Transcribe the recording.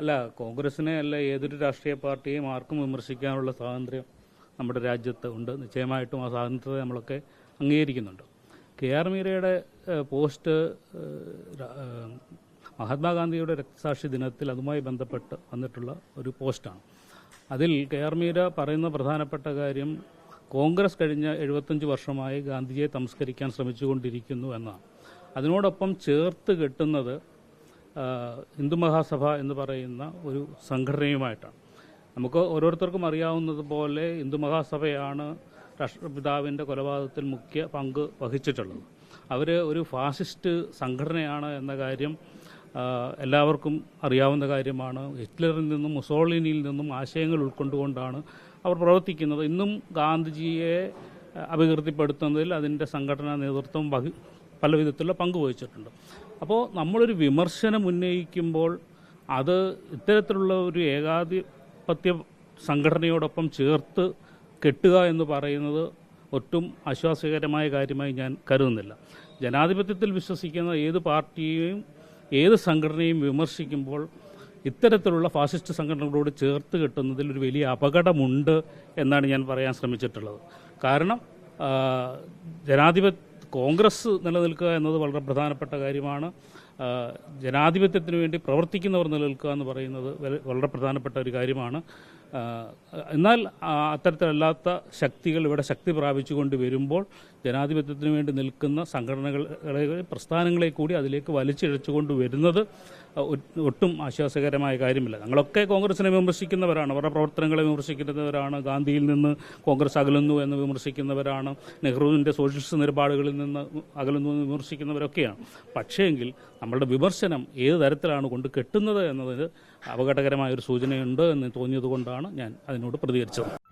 അല്ല കോൺഗ്രസിനെ അല്ല ഏതൊരു രാഷ്ട്രീയ പാർട്ടിയെയും ആർക്കും വിമർശിക്കാനുള്ള സ്വാതന്ത്ര്യം നമ്മുടെ രാജ്യത്ത് ഉണ്ട്. നിശ്ചയമായിട്ടും ആ സ്വാതന്ത്ര്യത്തെ നമ്മളൊക്കെ അംഗീകരിക്കുന്നുണ്ട്. കെ ആർ മീരയുടെ പോസ്റ്റ് മഹാത്മാഗാന്ധിയുടെ രക്തസാക്ഷി ദിനത്തിൽ അതുമായി ബന്ധപ്പെട്ട് വന്നിട്ടുള്ള ഒരു പോസ്റ്റാണ്. അതിൽ കെ ആർ മീര പറയുന്ന പ്രധാനപ്പെട്ട കാര്യം കോൺഗ്രസ് കഴിഞ്ഞ എഴുപത്തഞ്ച് വർഷമായി ഗാന്ധിജിയെ തമസ്കരിക്കാൻ ശ്രമിച്ചുകൊണ്ടിരിക്കുന്നു എന്നാണ്. അതിനോടൊപ്പം ചേർത്ത് കെട്ടുന്നത് ഹിന്ദു മഹാസഭ എന്ന് പറയുന്ന ഒരു സംഘടനയുമായിട്ടാണ്. നമുക്ക് ഓരോരുത്തർക്കും അറിയാവുന്നതുപോലെ ഹിന്ദു മഹാസഭയാണ് രാഷ്ട്രപിതാവിന്റെ കൊലപാതകത്തിൽ മുഖ്യ പങ്ക് വഹിച്ചിട്ടുള്ളത്. അവർ ഒരു ഫാസിസ്റ്റ് സംഘടനയാണ് എന്ന കാര്യം എല്ലാവർക്കും അറിയാവുന്ന കാര്യമാണ്. ഹിറ്റ്ലറിൽ നിന്നും മുസോളിനിയിൽ നിന്നും ആശയങ്ങൾ ഉൾക്കൊണ്ടുകൊണ്ടാണ് അവർ പ്രവർത്തിക്കുന്നത്. ഇന്നും ഗാന്ധിജിയെ അപകീർത്തിപ്പെടുത്തുന്നതിൽ അതിന്റെ സംഘടനാ നേതൃത്വം വഹി പല വിധത്തിലുള്ള പങ്ക് വഹിച്ചിട്ടുണ്ട്. അപ്പോൾ നമ്മളൊരു വിമർശനം ഉന്നയിക്കുമ്പോൾ അത് ഇത്തരത്തിലുള്ള ഒരു ഏകാധിപത്യ സംഘടനയോടൊപ്പം ചേർത്ത് കെട്ടുക എന്ന് പറയുന്നത് ഒട്ടും ആശ്വാസകരമായ കാര്യമായി ഞാൻ കരുതുന്നില്ല. ജനാധിപത്യത്തിൽ വിശ്വസിക്കുന്ന ഏത് പാർട്ടിയെയും ഏത് സംഘടനയും വിമർശിക്കുമ്പോൾ ഇത്തരത്തിലുള്ള ഫാസിസ്റ്റ് സംഘടനകളോട് ചേർത്ത് കെട്ടുന്നതിൽ ഒരു വലിയ അപകടമുണ്ട് എന്നാണ് ഞാൻ പറയാൻ ശ്രമിച്ചിട്ടുള്ളത്. കാരണം ജനാധിപത്യ കോൺഗ്രസ് നിലനിൽക്കുക എന്നത് വളരെ പ്രധാനപ്പെട്ട കാര്യമാണ്. ജനാധിപത്യത്തിന് വേണ്ടി പ്രവർത്തിക്കുന്നവർ നിലനിൽക്കുക എന്ന് പറയുന്നത് വളരെ പ്രധാനപ്പെട്ട ഒരു കാര്യമാണ്. എന്നാൽ അത്തരത്തിലല്ലാത്ത ശക്തികൾ ഇവിടെ ശക്തി പ്രാപിച്ചുകൊണ്ട് വരുമ്പോൾ ജനാധിപത്യത്തിന് വേണ്ടി നിൽക്കുന്ന സംഘടനകളെ പ്രസ്ഥാനങ്ങളെ കൂടി അതിലേക്ക് വലിച്ചിഴച്ചുകൊണ്ട് വരുന്നത് ഒട്ടും ആശ്വാസകരമായ കാര്യമില്ല. ഞങ്ങളൊക്കെ കോൺഗ്രസിനെ വിമർശിക്കുന്നവരാണ് അവരുടെ പ്രവർത്തനങ്ങളെ വിമർശിക്കുന്നവരാണ് ഗാന്ധിയിൽ നിന്ന് കോൺഗ്രസ് അകലുന്നു എന്ന് വിമർശിക്കുന്നവരാണ് നെഹ്റുവിന്റെ സോഷ്യലിസ്റ്റ് നിലപാടുകളിൽ നിന്ന് അകലുന്നു എന്ന് വിമർശിക്കുന്നവരൊക്കെയാണ്. പക്ഷേങ്കിൽ നമ്മളുടെ വിമർശനം ഏത് തരത്തിലാണ് കൊണ്ട് കെട്ടുന്നത് എന്നതിന് അപകടകരമായ ഒരു സൂചനയുണ്ട് എന്ന് തോന്നിയതുകൊണ്ടാണ് ഞാൻ അതിനോട് പ്രതികരിച്ചത്.